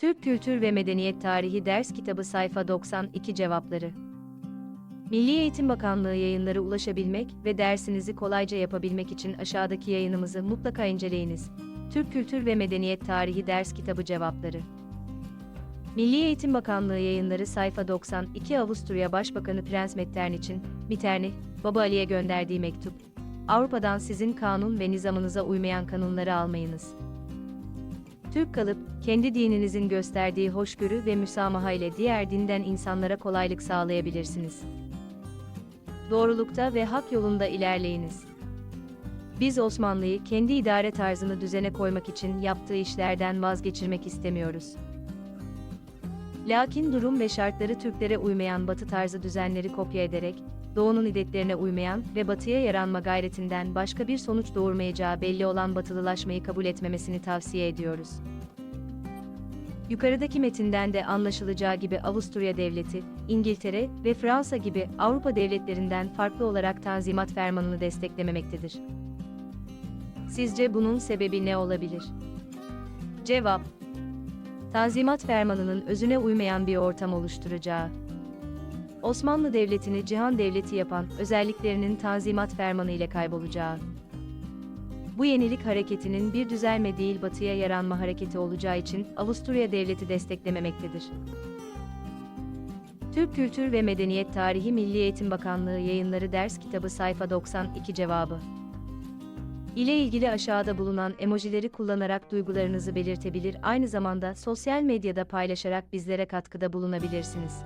Türk Kültür ve Medeniyet Tarihi Ders Kitabı Sayfa 92 Cevapları Milli Eğitim Bakanlığı yayınları ulaşabilmek ve dersinizi kolayca yapabilmek için aşağıdaki yayınımızı mutlaka inceleyiniz. Türk Kültür ve Medeniyet Tarihi Ders Kitabı Cevapları Milli Eğitim Bakanlığı yayınları sayfa 92 Avusturya Başbakanı Prens Metternich'in, Metternich, Baba Ali'ye gönderdiği mektup. Avrupa'dan sizin kanun ve nizamınıza uymayan kanunları almayınız. Türk kalıp, kendi dininizin gösterdiği hoşgörü ve müsamaha ile diğer dinden insanlara kolaylık sağlayabilirsiniz. Doğrulukta ve hak yolunda ilerleyiniz. Biz Osmanlı'yı kendi idare tarzını düzene koymak için yaptığı işlerden vazgeçirmek istemiyoruz. Lakin durum ve şartları Türklere uymayan batı tarzı düzenleri kopya ederek, Doğu'nun idetlerine uymayan ve batıya yaranma gayretinden başka bir sonuç doğurmayacağı belli olan batılılaşmayı kabul etmemesini tavsiye ediyoruz. Yukarıdaki metinden de anlaşılacağı gibi Avusturya Devleti, İngiltere ve Fransa gibi Avrupa devletlerinden farklı olarak Tanzimat Fermanı'nı desteklememektedir. Sizce bunun sebebi ne olabilir? Cevap Tanzimat Fermanı'nın özüne uymayan bir ortam oluşturacağı. Osmanlı Devleti'ni cihan devleti yapan özelliklerinin Tanzimat Fermanı ile kaybolacağı. Bu yenilik hareketinin bir düzelme değil batıya yaranma hareketi olacağı için Avusturya Devleti desteklememektedir. Türk Kültür ve Medeniyet Tarihi Milli Eğitim Bakanlığı Yayınları Ders Kitabı Sayfa 92 Cevabı ile ilgili aşağıda bulunan emojileri kullanarak duygularınızı belirtebilir aynı zamanda sosyal medyada paylaşarak bizlere katkıda bulunabilirsiniz.